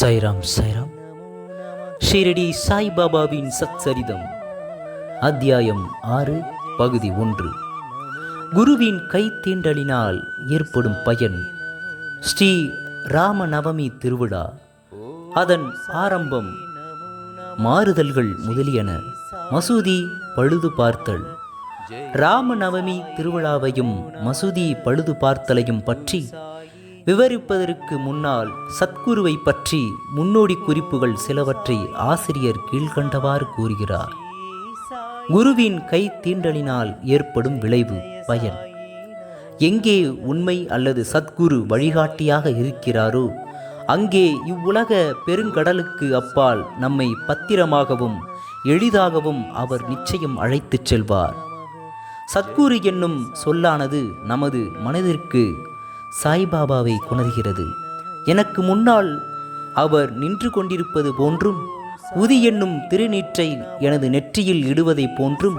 சைராம் சைராம். ஷீரடி சாய்பாபாவின் சச்சரிதம் அத்தியாயம் ஆறு பகுதி ஒன்று. குருவின் கை தீண்டலினால் ஏற்படும் பயன் ஸ்ரீ ராமநவமி திருவிழா. அதன் ஆரம்பம் மாறுதல்கள் முதலியன. மசூதி பழுது பார்த்தல். ராமநவமி திருவிழாவையும் மசூதி பழுது பார்த்தலையும் பற்றி விவரிப்பதற்கு முன்னால் சத்குருவை பற்றி முன்னோடி குறிப்புகள் சிலவற்றை ஆசிரியர் கீழ்கண்டவாறு கூறுகிறார். குருவின் கை தீண்டலினால் ஏற்படும் விளைவு பயன். எங்கே உண்மை அல்லது சத்குரு வழிகாட்டியாக இருக்கிறாரோ அங்கே இவ்வுலக பெருங்கடலுக்கு அப்பால் நம்மை பத்திரமாகவும் எளிதாகவும் அவர் நிச்சயம் அழைத்துச் செல்வார். சத்குரு என்னும் சொல்லானது நமது மனதிற்கு சாய்பாபாவை கொணர்கிறது எனக்கு முன்னால் அவர் நின்று கொண்டிருப்பது போன்றும் உதி என்னும் திருநீற்றை எனது நெற்றியில் இடுவதைப் போன்றும்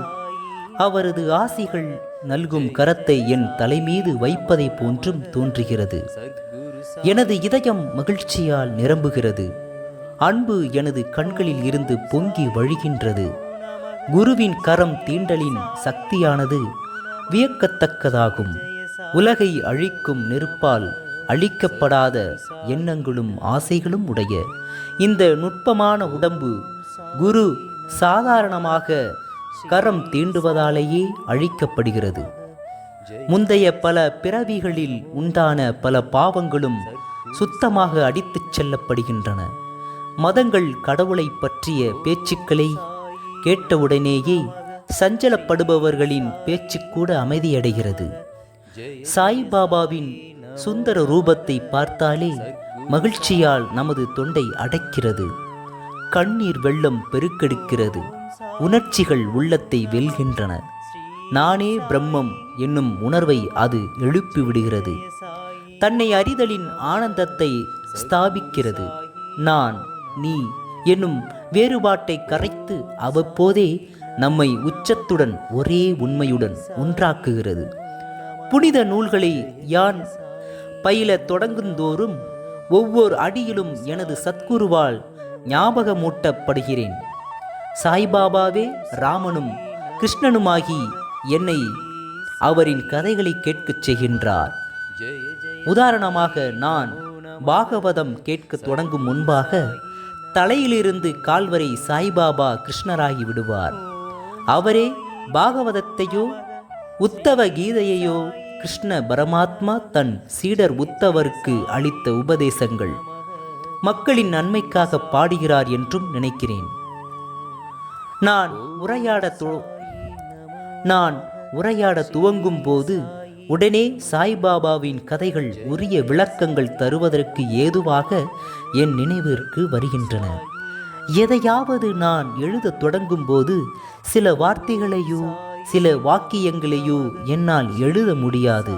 அவரது ஆசிகள் நல்கும் கரத்தை என் தலைமீது வைப்பதைப் போன்றும் தோன்றுகிறது. எனது இதயம் மகிழ்ச்சியால் நிரம்புகிறது. அன்பு எனது கண்களில் இருந்து பொங்கி வழிகின்றது. குருவின் கரம் தீண்டலின் சக்தியானது வியக்கத்தக்கதாகும். உலகை அழிக்கும் நெருப்பால் அழிக்கப்படாத எண்ணங்களும் ஆசைகளும் உடைய இந்த நுட்பமான உடம்பு குரு சாதாரணமாக கரம் தீண்டுவதாலேயே அழிக்கப்படுகிறது. முந்தைய பல பிறவிகளில் உண்டான பல பாவங்களும் சுத்தமாக அடித்துச் செல்லப்படுகின்றன. மதங்கள் கடவுளை பற்றிய பேச்சுக்களை கேட்டவுடனேயே சஞ்சலப்படுபவர்களின் பேச்சு கூட அமைதியடைகிறது. சாய்பாபாவின் சுந்தர ரூபத்தை பார்த்தாலே மகிழ்ச்சியால் நமது தொண்டை அடைக்கிறது. கண்ணீர் வெள்ளம் பெருக்கெடுக்கிறது. உணர்ச்சிகள் உள்ளத்தை வெல்கின்றன. நானே பிரம்மம் என்னும் உணர்வை அது எழுப்பிவிடுகிறது தன்னை அறிதலின் ஆனந்தத்தை ஸ்தாபிக்கிறது. நான் நீ என்னும் வேறுபாட்டை கரைத்து அவ்வப்போதே நம்மை உச்சத்துடன் ஒரே உண்மையுடன் ஒன்றாக்குகிறது. புனித நூல்களை யான் பயில தொடங்குந்தோறும் ஒவ்வொரு அடியிலும் எனது சத்குருவால் ஞாபகமூட்டப்படுகிறேன். சாய்பாபாவே ராமனும் கிருஷ்ணனுமாகி என்னை அவரின் கதைகளை கேட்கச் செய்கின்றார். உதாரணமாக நான் பாகவதம் கேட்க தொடங்கும் முன்பாக தலையிலிருந்து கால்வரை சாய்பாபா கிருஷ்ணராகி விடுவார். அவரே பாகவதத்தையோ உத்தவ கீதையையோ கிருஷ்ண பரமாத்மா தன் சீடர் உத்தவருக்கு அளித்த உபதேசங்கள் மக்களின் நன்மைக்காக பாடுகிறார் என்றும் நினைக்கிறேன். நான் உரையாட நான் உரையாட துவங்கும் போது உடனே சாய்பாபாவின் கதைகள் உரிய விளக்கங்கள் தருவதற்கு ஏதுவாக என் நினைவிற்கு வருகின்றன. எதையாவது நான் எழுதத் தொடங்கும் போது சில வார்த்தைகளையோ சில வாக்கியங்களையோ என்னால் எழுத முடியாது.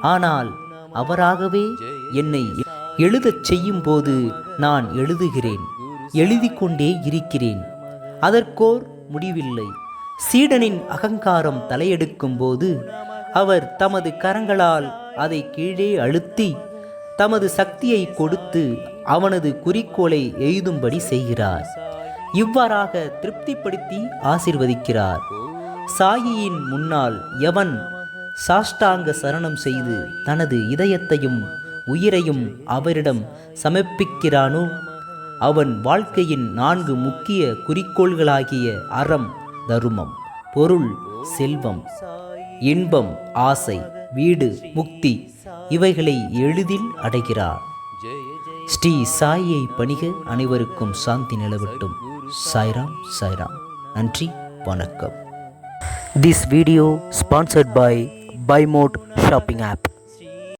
ஆனால் அவராகவே என்னை எழுதச் செய்யும் போது நான் எழுதுகிறேன் எழுதி கொண்டே இருக்கிறேன். அதற்கோர் முடிவில்லை. சீடனின் அகங்காரம் தலையெடுக்கும் போது அவர் தமது கரங்களால் அதை கீழே அழுத்தி தமது சக்தியை கொடுத்து அவனது குறிக்கோளை எய்தும்படி செய்கிறார். இவ்வாறாக திருப்திப்படுத்தி ஆசிர்வதிக்கிறார். சாயியின் முன்னால் எவன் சாஷ்டாங்க சரணம் செய்து தனது இதயத்தையும் உயிரையும் அவரிடம் சமர்ப்பிக்கிறானோ? அவன் வாழ்க்கையின் நான்கு முக்கிய குறிக்கோள்களாகிய அறம் தருமம் பொருள் செல்வம் இன்பம் ஆசை வீடு முக்தி இவைகளை எளிதில் அடைகிறார். ஸ்ரீ சாயை பணிக அனைவருக்கும் சாந்தி நிலவட்டும். சாய்ராம் சாய்ராம். நன்றி வணக்கம். This video sponsored by Buymode shopping app.